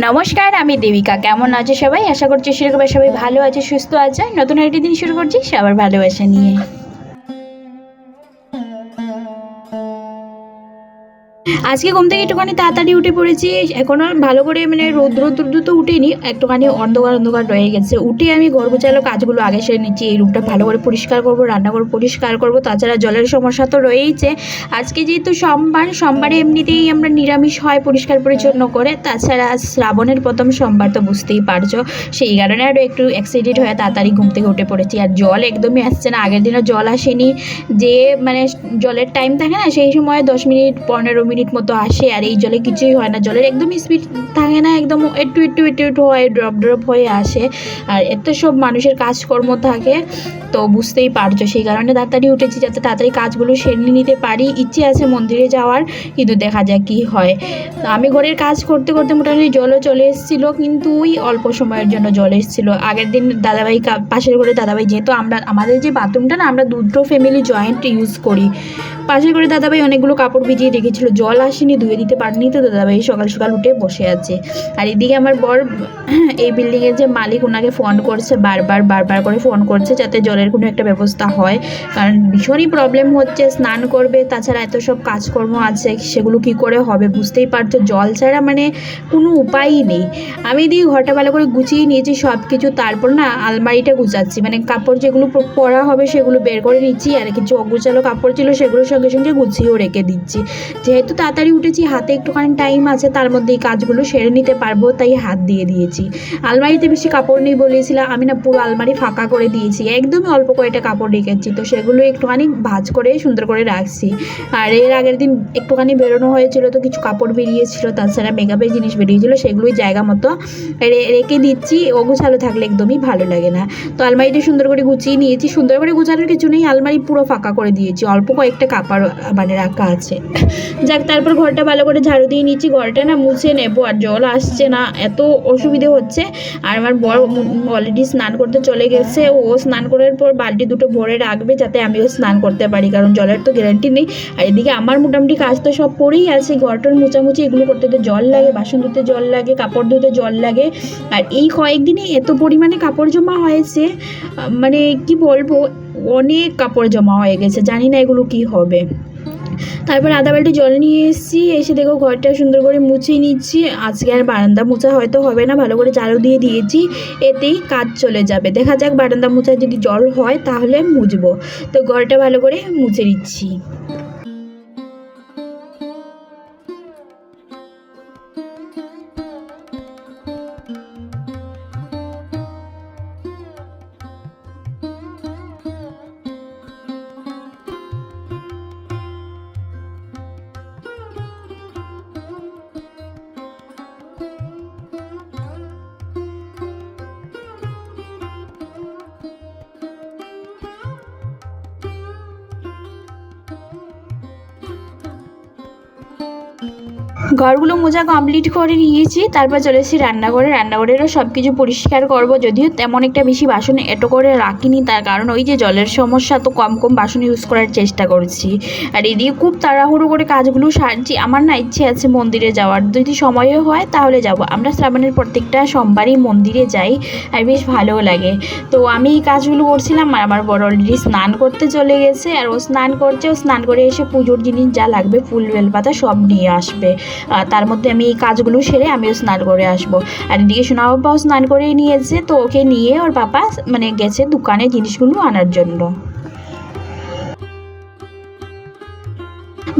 নমস্কার, আমি দেবিকা। কেমন আছে সবাই? আশা করছি সেরকম সবাই ভালো আছে, সুস্থ আছে। নতুন একটি দিন শুরু করছি, সবার ভালোবাসা নিয়ে। আজকে ঘুম থেকে একটুখানি তাড়াতাড়ি উঠে পড়েছি। এখনও ভালো করে মানে রৌদ্র রৌদ্র তো উঠেনি। একটুখানি অন্ধকার অন্ধকার রয়ে গেছে। উঠে আমি ঘর গোছালো কাজগুলো আগে সেরে নিচ্ছি। এই রুমটা ভালো করে পরিষ্কার করব, রান্নাঘর পরিষ্কার করব। তাছাড়া জলের সমস্যা তো রয়েইছে। আজকে যেহেতু সোমবার, সোমবারে এমনিতেই আমরা নিরামিষ হয় পরিষ্কার পরিচ্ছন্ন করে। তাছাড়া শ্রাবণের প্রথম সোমবার তো বুঝতেই পারছ। সেই কারণে আরও একটু এক্সাইটেড হয়ে তাড়াতাড়ি ঘুম থেকে উঠে পড়েছি। আর জল একদমই আসছে না। আগের দিনও জল আসেনি। যে মানে জলের টাইম থাকে না, সেই সময় দশ মিনিট, পনেরো মিনিট মতো আসে আর এই জলে কিছুই হয় না। জলের একদম স্পিড থাকে না, একদম একটু একটু একটু একটু হয় ড্রপ ড্রপ হয়ে আসে। আর এত সব মানুষের কাজকর্ম থাকে, তো বুঝতেই পারছ। সেই কারণে তাড়াতাড়ি উঠেছি যাতে তাড়াতাড়ি কাজগুলো সেরে নিতে পারি। ইচ্ছে আছে মন্দিরে যাওয়ার, কিন্তু দেখা যাক কী হয়। আমি ঘরের কাজ করতে করতে মোটামুটি জলও চলে এসেছিল, কিন্তু ওই অল্প সময়ের জন্য জল এসেছিল। আগের দিন দাদাভাই পাশের ঘরে দাদাভাই, যেহেতু আমরা, আমাদের যে বাথরুমটা না, আমরা দুটো ফ্যামিলি জয়েন্ট ইউজ করি। পাশের ঘরে দাদাভাই অনেকগুলো কাপড় ভিজিয়ে রেখেছিল। জল আসেনি, ধুয়ে দিতে পারেনি তো দাদাভাই সকাল সকাল উঠে বসে আছে। আর এদিকে আমার বর, এই বিল্ডিংয়ের যে মালিক ওনাকে ফোন করছে বারবার বারবার করে ফোন করছে যাতে জলের কোনো একটা ব্যবস্থা হয়। কারণ ভীষণই প্রবলেম হচ্ছে, স্নান করবে, তাছাড়া এত সব কাজকর্ম আছে, সেগুলো কি করে হবে বুঝতেই পারছ? জল ছাড়া মানে কোনো উপায়ই নেই। আমি এদিকে ঘরটা ভালো করে গুছিয়ে নিয়েছি সব কিছু তারপর না আলমারিটা গুছাচ্ছি। মানে কাপড় যেগুলো পরা হবে সেগুলো বের করে নিচ্ছি, আর কিছু অগুছালো কাপড় ছিল সেগুলোর সঙ্গে সঙ্গে গুছিয়েও রেখে দিচ্ছি। যেহেতু তাড়াতাড়ি উঠেছি, হাতে একটুখানি টাইম আছে, তার মধ্যে এই কাজগুলো সেরে নিতে পারব, তাই হাত দিয়ে দিয়েছি। আলমারিতে বেশি কাপড় নেই বলেছিলাম, আমি না পুরো আলমারি ফাঁকা করে দিয়েছি, একদমই অল্প কয়েকটা কাপড় রেখেছি, তো সেগুলো একটুখানি ভাঁজ করে সুন্দর করে রাখছি। আর এর আগের দিন একটুখানি বেরোনো হয়েছিল, তো কিছু কাপড় বেরিয়েছিল, তাছাড়া মেকআপের জিনিস বেরিয়েছিল, সেগুলোই জায়গা মতো রেখে দিচ্ছি, অগুছালো থাকলে একদমই ভালো লাগে না। তো আলমারিটা সুন্দর করে গুছিয়ে নিয়েছি, সুন্দর করে গুছানোর কিছু নেই, আলমারি পুরো ফাঁকা করে দিয়েছি, অল্প কয়েকটা কাপড় মানে রাখা আছে। যাক তারপর ঘরটা ভালো করে ঝাড়ু দিয়ে নিচ্ছি। ঘরটা না মুছে নেব আর জল আসছে না, এত অসুবিধে হচ্ছে। আর আমার বড় অলরেডি স্নান করতে চলে গেছে। ও স্নান করার পর বালতি দুটো ভরে রাখবে যাতে আমিও স্নান করতে পারি, কারণ জলের তো গ্যারান্টি নেই। আর এদিকে আমার মোটামুটি কাজ তো সব পড়েই আছে। ঘরটার মোচামুচি এগুলো করতে তো জল লাগে, বাসন ধুতে জল লাগে, কাপড় ধুতে জল লাগে। আর এই কয়েকদিনে এত পরিমাণে কাপড় জমা হয়েছে মানে কি বলব, অনেক কাপড় জমা হয়ে গেছে। জানি না এগুলো কি হবে। তারপর আধা বালটি জল নিয়ে এসেছি, এসে দেখো ঘরটা সুন্দর করে মুছে নিচ্ছি। আজকে আর বারান্দা মোছা হয়তো হবে না, ভালো করে ঝাড়ু দিয়ে দিয়েছি। এতেই কাজ চলে যাবে। দেখা যাক বারান্দা মোছায় যদি জল হয়, তাহলে মুছবো। তো ঘরটা ভালো করে মুছে নিচ্ছি। you ঘরগুলো মোজা কমপ্লিট করে নিয়েছি, তারপর চলে এসেছি রান্নাঘরে। রান্নাঘরেরও সব কিছু পরিষ্কার করব, যদিও তেমন একটা বেশি বাসন এটো করে রাখিনি, তার কারণ ওই যে জলের সমস্যা, তো কম কম বাসন ইউজ করার চেষ্টা করছি। আর এদিকে খুব তাড়াহুড়ো করে কাজগুলো সারছি। আমার না ইচ্ছে আছে মন্দিরে যাওয়ার। যদি সময়ও হয়, তাহলে যাব। আমরা শ্রাবণের প্রত্যেকটা সোমবারই মন্দিরে যাই, আর বেশ ভালোও লাগে। তো আমি এই কাজগুলো করছিলাম, আর আমার বড় অলরেডি স্নান করতে চলে গেছে। আর ও স্নান করছে, ও স্নান করে এসে পুজোর জিনিস যা লাগবে, ফুল, বেলপাতা সব নিয়ে আসবে। তার মধ্যে আমি এই কাজগুলো সেরে আমিও স্নান করে আসব। আর এদিকে সোনা বাবাও স্নান করে নিয়েছে, তো ওকে নিয়ে ওর বাবা মানে গেছে দোকানে জিনিসগুলো আনার জন্য।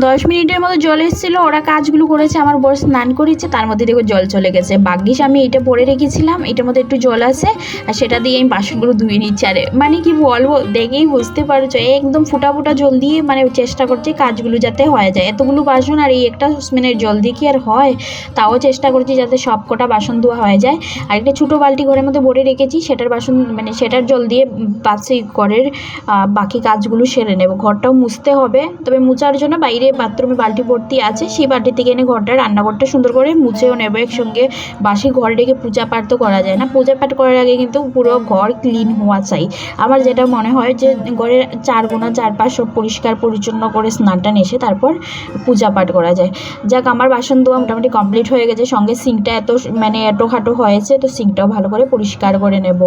দশ মিনিটের মতো জল এসেছিল, ওরা কাজগুলো করেছে, আমার বর স্নান করেছে তার মধ্যে দেখো জল চলে গেছে। ভাগ্যিস আমি এটা পরে রেখেছিলাম, এটার মধ্যে একটু জল আছে, আর সেটা দিয়ে আমি বাসনগুলো ধুয়ে নিচ্ছি। আরে মানে কি বলব, দেখেই বুঝতে পারছ, একদম ফুটা ফুটা জল দিয়ে মানে চেষ্টা করছি কাজগুলো যাতে হয়ে যায়। এতগুলো বাসন আর এই একটা সসপ্যানের জল দিয়ে কি আর হয়? তাও চেষ্টা করছি যাতে সব কটা বাসন ধোয়া হয়ে যায়। আর একটা ছোটো বালতি ঘরের মধ্যে ভরে রেখেছি, সেটার বাসন মানে সেটার জল দিয়ে পাশে ঘরের বাকি কাজগুলো সেরে নেব। ঘরটাও মুছতে হবে, তবে মোছার জন্য বাইরে বাইরে বাথরুমে বালতি ভর্তি আছে, সেই বালতি থেকে এনে ঘরটা, রান্নাঘরটা সুন্দর করে মুছেও নেব। একসঙ্গে বাসি ঘরে ডেকে পূজা পাঠ তো করা যায় না। পূজা পাঠ করার আগে কিন্তু পুরো ঘর ক্লিন হওয়া চাই। আমার যেটা মনে হয় যে, ঘরের চার গোনা চারপাশ সব পরিষ্কার, পরিচ্ছন্ন করে স্নান টান এসে তারপর পূজা পাঠ করা যায়। যাক, আমার বাসন ধোয়া মোটামুটি কমপ্লিট হয়ে গেছে। সঙ্গে সিঙ্কটা এত মানে এটো খাটো হয়েছে, তো সিঙ্কটাও ভালো করে পরিষ্কার করে নেব।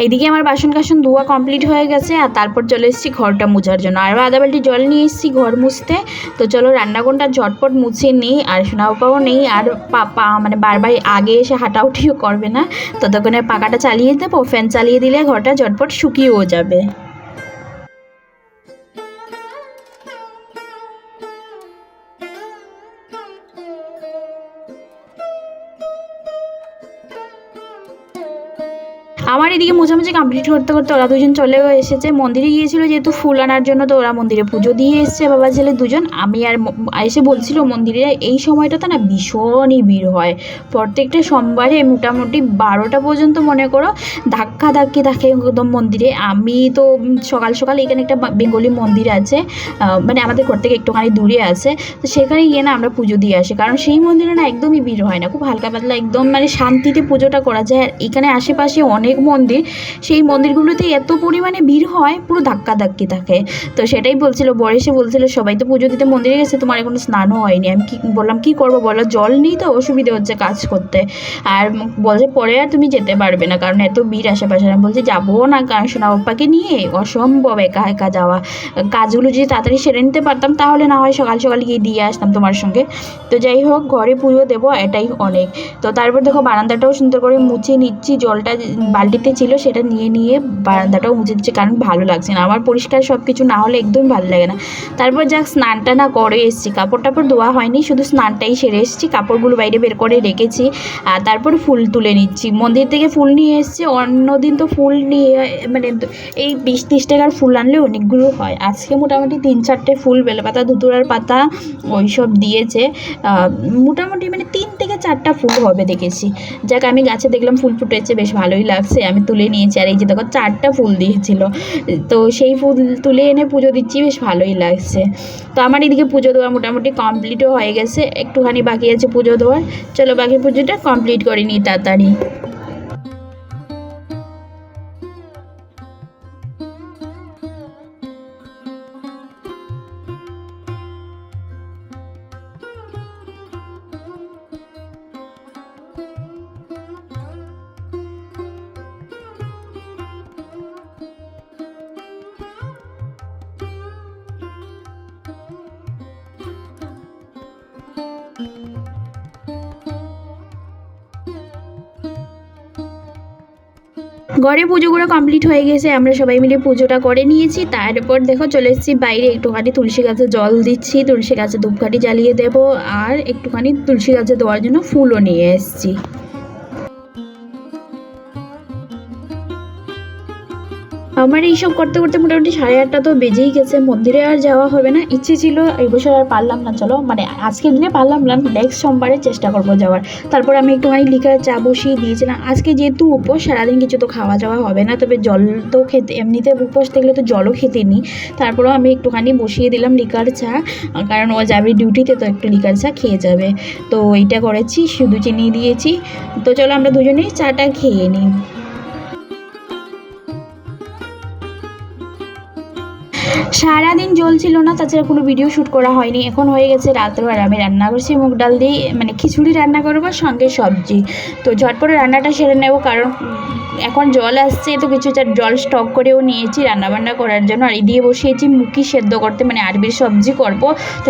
এইদিকে আমার বাসন কাসন ধোয়া কমপ্লিট হয়ে গেছে, আর তারপর চলে এসেছি ঘরটা মুছার জন্য। আর আধা বাল্টি জল নিয়ে এসেছি ঘর মুছতে। তো চলো রান্নাঘরটা ঝটপট মুছে নিই, আর সোনাপাও নেই, আর পাপা মানে বারবার আগে এসে হাঁটাউটিও করবে না। ততক্ষণে পাকাটা চালিয়ে দেবো, ফ্যান চালিয়ে দিলে ঘরটা ঝটপট শুকিয়েও যাবে। আমার এদিকে মোছামুছি কমপ্লিট করতে করতে ওরা দুজন চলেও এসেছে। মন্দিরে গিয়েছিল যেহেতু ফুল আনার জন্য, তো ওরা মন্দিরে পুজো দিয়ে এসেছে, বাবা ছেলে দুজন। আমি আর এসে বলছিল মন্দিরে, এই সময়টাতে না ভীষণই ভিড় হয়। প্রত্যেকটা সোমবারে মোটামুটি বারোটা পর্যন্ত মনে করো ধাক্কা ধাক্কি থাকে একদম মন্দিরে। আমি তো সকাল সকাল এখানে একটা বেঙ্গলি মন্দির আছে মানে আমাদের ঘর থেকে একটুখানি দূরে আছে। তো সেখানে গিয়ে না আমরা পুজো দিয়ে আসি, কারণ সেই মন্দিরে না একদমই ভিড় হয় না। খুব হালকা পাতলা একদম মানে শান্তিতে পুজোটা করা যায়। আর এখানে আশেপাশে অনেক মন্দির, সেই মন্দিরগুলোতে এত পরিমাণে ভিড় হয়, পুরো ধাক্কা ধাক্কি থাকে। তো সেটাই বলছিল, বর এসে বলছিল, সবাই তো পুজো দিতে মন্দিরে গেছে, তোমার এখনও স্নানও হয়নি। আমি কি বললাম, কি করব বলো, জল নেই তো, অসুবিধে হচ্ছে কাজ করতে। আর বলছে পরে আর তুমি যেতে পারবে না, কারণ এত ভিড় আশেপাশে। আমি বলছি, যাব না, কারণ সোনা বাপ্পাকে নিয়ে অসম্ভব একা একা যাওয়া। কাজগুলো যদি তাড়াতাড়ি সেরে নিতে পারতাম, তাহলে না হয় সকাল সকাল গিয়ে দিয়ে আসতাম তোমার সঙ্গে। তো যাই হোক, ঘরে পুজো দেবো, এটাই অনেক। তো তারপর দেখো, বারান্দাটাও সুন্দর করে মুছে নিচ্ছি, জলটা যে বালতিতে ছিল, সেটা নিয়ে নিয়ে বারান্দাটাও মুছে দিচ্ছে কারণ ভালো লাগছে না। আমার পরিষ্কার সব কিছু না হলে একদমই ভালো লাগে না। তারপর যাক, স্নানটা না করে এসেছি। কাপড় টাপড় ধোয়া হয়নি, শুধু স্নানটাই সেরে এসেছি। কাপড়গুলো বাইরে বের করে রেখেছি। আর তারপর ফুল তুলে নিচ্ছি। মন্দির থেকে ফুল নিয়ে এসেছি। অন্যদিন তো ফুল নিয়ে মানে এই বিশ ত্রিশ টাকার ফুল আনলে অনেকগুলো হয়। আজকে মোটামুটি তিন চারটে ফুল, বেলপাতা, ধুতুরার পাতা ওইসব দিয়েছে। মোটামুটি মানে তিন থেকে চারটা ফুল হবে দেখেছি। যাক, আমি গাছে দেখলাম ফুল ফুটেছে, বেশ ভালোই লাগছে। আমি তুলে নিয়েছি। আর এই যে দেখো, চারটা ফুল দিয়েছিল। তো সেই ফুল তুলে এনে পুজো দিচ্ছি, বেশ ভালোই লাগছে। তো আমার এদিকে পুজো দেওয়া মোটামুটি কমপ্লিটও হয়ে গেছে। একটুখানি বাকি আছে পুজো দেওয়ার। চলো বাকি পুজোটা কমপ্লিট করে নিই তাড়াতাড়ি। ঘরে পুজোগুলো কমপ্লিট হয়ে গেছে, আমরা সবাই মিলে পুজোটা করে নিয়েছি। তারপর দেখো চলে এসেছি বাইরে, একটুখানি তুলসী গাছে জল দিচ্ছি, তুলসী গাছে ধূপকাঠি জ্বালিয়ে দেব, আর একটুখানি তুলসী গাছে দেওয়ার জন্য ফুলও নিয়ে এসেছি। আমার এইসব করতে করতে মোটামুটি সাড়ে আটটা তো বেজেই গেছে। মন্দিরে আর যাওয়া হবে না। ইচ্ছে ছিল এই বছর আর পারলাম না, চলো। মানে আজকের দিনে পারলাম না নেক্সট সোমবারে চেষ্টা করব যাওয়ার। তারপর আমি একটুখানি লিকার চা বসিয়ে দিয়েছিলাম। আজকে যেহেতু উপোস, সারাদিন কিছু তো খাওয়া যাওয়া হবে না, তবে জল তো খেতে এমনিতে উপোস থাকলে তো জলও খেতে নিই। তারপরেও আমি একটুখানি বসিয়ে দিলাম লিকার চা। কারণ ও যাবে ডিউটিতে তো একটু লিকার চা খেয়ে যাবে। তো এইটা করেছি, শুধু চিনি দিয়েছি। তো চলো আমরা দুজনেই চাটা খেয়ে নিই। সারাদিন জল ছিল না, তাছাড়া কোনো ভিডিও শ্যুট করা হয়নি। এখন হয়ে গেছে রাত্রবার আমি রান্না করছি, মুগ ডাল দিয়ে মানে খিচুড়ি রান্না করব সঙ্গে সবজি। তো ঝটপটে রান্নাটা সেরে নেব, কারণ এখন জল আসছে, তো কিছু জল স্টক করেও নিয়েছি রান্নাবান্না করার জন্য। আর দিয়ে বসিয়েছি মুখি সেদ্ধ করতে মানে আরবির সবজি করব। তো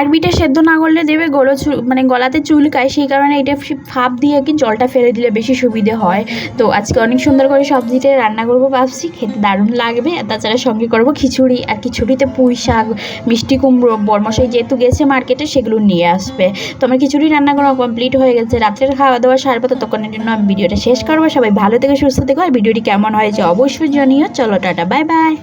আরবিটা সেদ্ধ না করলে দেবে গলো চু- মানে গলাতে চুলকায় সেই কারণে এটা ফি- ভাপ দিয়ে কি জলটা ফেলে দিলে বেশি সুবিধে হয়। তো আজকে অনেক সুন্দর করে সবজিটা রান্না করব ভাবছি, খেতে দারুণ লাগবে। আর তাছাড়া সঙ্গে করব খিচুড়ি আর খিচুড়িতে পুঁই শাক, মিষ্টি কুমড়ো, বরমশাই যেহেতু গেছে মার্কেটে সেগুলো নিয়ে আসবে। তো আমার খিচুড়ি রান্না করা কমপ্লিট হয়ে গেছে। রাত্রের খাওয়া দাওয়া সারবো, ততক্ষণের জন্য আমি ভিডিওটা শেষ করব। সবাই ভালো থেকে, সুস্থ থেকো। আর ভিডিওটি কেমন হয়েছে অবশ্যই জানিও। চলো, টাটা, বাই বাই।